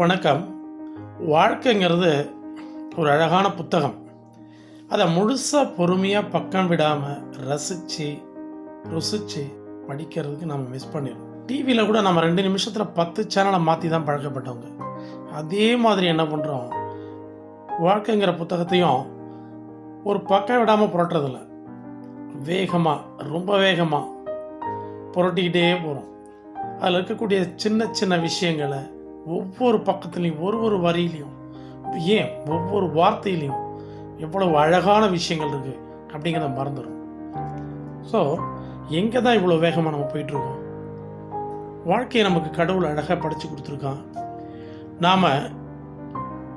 வணக்கம். வாழ்க்கைங்கிறது ஒரு அழகான புத்தகம். அதை முழுசாக பொறுமையாக பக்கம் விடாமல் ரசித்து ருசித்து படிக்கிறதுக்கு நம்ம மிஸ் பண்ணிடுறோம். டிவியில் கூட நம்ம ரெண்டு நிமிஷத்தில் பத்து சேனலை மாற்றி தான் பழக்கப்பட்டவங்க. அதே மாதிரி என்ன பண்ணுறோம் வாழ்க்கைங்கிற புத்தகத்தையும் ஒரு பக்கம் விடாமல் புரட்டுறதில்ல. வேகமாக ரொம்ப வேகமாக புரட்டிக்கிட்டே போகிறோம் அதில் இருக்கக்கூடிய சின்ன சின்ன விஷயங்களை ஒவ்வொரு பக்கத்துலேயும் ஒரு ஒரு வரியிலையும் ஏன் ஒவ்வொரு வார்த்தையிலையும் எவ்வளவு அழகான விஷயங்கள் இருக்குது அப்படிங்கிறத மறந்துடும் ஸோ எங்கே தான் இவ்வளோ வேகமாக நம்ம போயிட்டுருக்கோம்? வாழ்க்கையை நமக்கு கடவுள் அழகாக படித்து கொடுத்துருக்கான். நாம்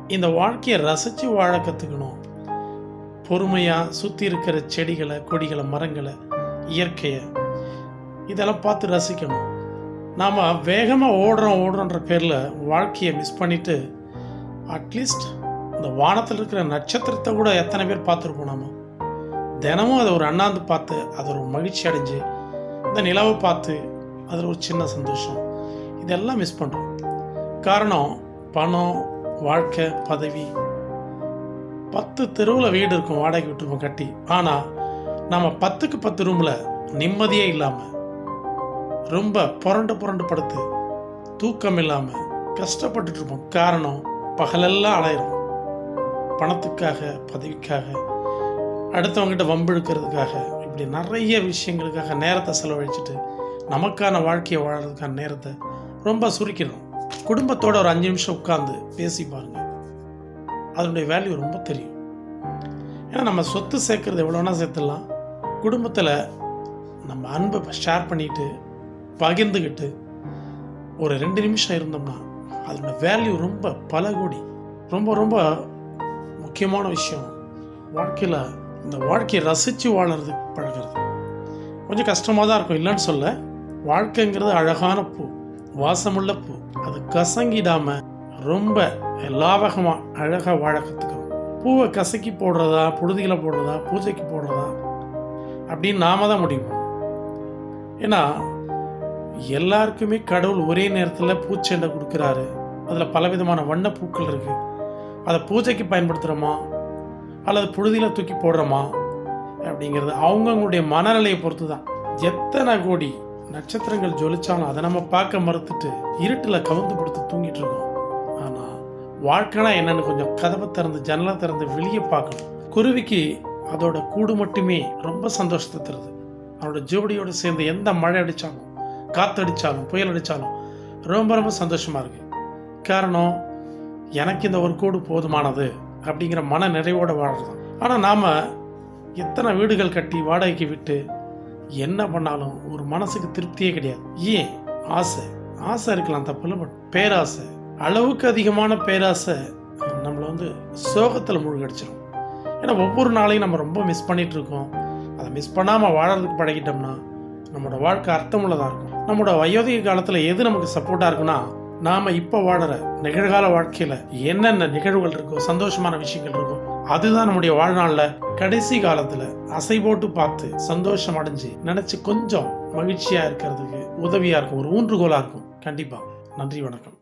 இந்த வாழ்க்கையை ரசித்து வாழ கற்றுக்கணும் பொறுமையாக சுற்றி இருக்கிற செடிகளை கொடிகளை மரங்களை இயற்கையை இதெல்லாம் பார்த்து ரசிக்கணும். நாம் வேகமாக ஓடுறோம் ஓடுறோன்ற பேரில் வாழ்க்கையை மிஸ் பண்ணிவிட்டு அட்லீஸ்ட் இந்த வானத்தில் இருக்கிற நட்சத்திரத்தை கூட எத்தனை பேர் பார்த்துருப்போம் நாம்? தினமும் அதை ஒரு அண்ணாந்து பார்த்து அது ஒரு மகிழ்ச்சி அடைஞ்சு இந்த நிலவை பார்த்து அதில் ஒரு சின்ன சந்தோஷம். இதெல்லாம் மிஸ் பண்ணுறோம் காரணம் பணம் வாழ்க்கை பதவி. பத்து தெருவில் வீடு இருக்கும் வாடகை விட்டுருப்போம் கட்டி. ஆனால் நம்ம பத்துக்கு பத்து ரூமில் நிம்மதியே இல்லாமல் ரொம்ப புரண்டு புரண்டு படுத்து தூக்கம் இல்லாமல் கஷ்டப்பட்டுட்டு இருப்போம் காரணம் பகலெல்லாம் அலையிறோம். பணத்துக்காக பதவிக்காக அடுத்தவங்ககிட்ட வம்பிழுக்கிறதுக்காக இப்படி நிறைய விஷயங்களுக்காக நேரத்தை செலவழிச்சிட்டு நமக்கான வாழ்க்கையை வாழறதுக்கான நேரத்தை ரொம்ப சுருக்கிடுறோம் குடும்பத்தோட ஒரு அஞ்சு நிமிஷம் உட்காந்து பேசி பாருங்க. அதனுடைய வேல்யூ ரொம்ப தெரியும். ஏன்னா நம்ம சொத்து சேர்க்குறது எவ்வளோனா சேர்த்துடலாம். குடும்பத்தில் நம்ம அன்பை ஷேர் பண்ணிட்டு பகிர்ந்துக்கிட்டு ஒரு ரெண்டு நிமிஷம் இருந்தோம்னா அதோட வேல்யூ ரொம்ப பல கோடி. ரொம்ப ரொம்ப முக்கியமான விஷயம். வாழ்க்கையில் இந்த வாழ்க்கையை ரசித்து வாழறது பழகிறது. கொஞ்சம் கஷ்டமாக தான் இருக்கும். இல்லைன்னு சொல்ல வாழ்க்கைங்கிறது அழகான பூ வாசமுள்ள பூ. அது கசங்கிடாம ரொம்ப லாவகமாக அழகாக வாழ பூவை கசக்கி போடுறதா புழுதிகளை போடுறதா பூஜைக்கு போடுறதா அப்படின்னு நாம தான் முடியும் ஏன்னா எல்லாருக்குமே கடவுள் ஒரே நேரத்தில் பூச்செண்டை கொடுக்குறாரு. அதில் பலவிதமான வண்ண பூக்கள் இருக்கு. அதை பூஜைக்கு பயன்படுத்துகிறோமா அல்லது புழுதியில் தூக்கி போடுறோமா? அப்படிங்கிறது அவங்கவுங்களுடைய மனநிலையை பொறுத்து தான் எத்தனை கோடி நட்சத்திரங்கள் ஜொலிச்சாலும் அதை நம்ம பார்க்க மறுத்துட்டு இருட்டில் கவுந்து படுத்து தூங்கிட்டு இருக்கோம். ஆனால் வாழ்க்கைனா என்னன்னு கொஞ்சம் கதவை திறந்து ஜன்னலை திறந்து வெளியே பார்க்கணும். குருவிக்கு அதோட கூடு மட்டுமே ரொம்ப சந்தோஷத்தை தருது. அவனோட ஜோடியோடு சேர்ந்து எந்த மழை அடித்தாலும் காற்றடிச்சாலும் புயல் அடித்தாலும் ரொம்ப ரொம்ப சந்தோஷமாக இருக்குது காரணம் எனக்கு இந்த ஒரு கூடு போதுமானது அப்படிங்கிற மன நிறைவோடு வாழ்கிறது ஆனால் நாம் எத்தனை வீடுகள் கட்டி வாடகைக்கு விட்டு என்ன பண்ணாலும் ஒரு மனசுக்கு திருப்தியே கிடையாது. ஏன்? ஆசை. ஆசை இருக்கலாம் தப்பு பட் பேராசை. அளவுக்கு அதிகமான பேராசை நம்மளை வந்து சோகத்தில் மூழ்கடிச்சிடும் ஏன்னா ஒவ்வொரு நாளையும் நம்ம ரொம்ப மிஸ் பண்ணிகிட்ருக்கோம் இருக்கோம். அதை மிஸ் பண்ணாமல் வாழறதுக்கு பழகிட்டோம்னா நம்மளோட வாழ்க்கை அர்த்தமுள்ளதாக இருக்கும். நம்மளோட வயோதிக காலத்தில் எது நமக்கு சப்போர்ட்டாக இருக்குன்னா நாம் இப்போ வாழற நிகழ்கால வாழ்க்கையில் என்னென்ன நிகழ்வுகள் இருக்கோ சந்தோஷமான விஷயங்கள் இருக்கோ அதுதான் நம்முடைய வாழ்நாளில் கடைசி காலத்தில் அசை போட்டு பார்த்து சந்தோஷம் அடைஞ்சு நினச்சி கொஞ்சம் மகிழ்ச்சியாக இருக்கிறதுக்கு உதவியாக இருக்கும். ஒரு ஊன்றுகோலாக இருக்கும். கண்டிப்பாக நன்றி வணக்கம்.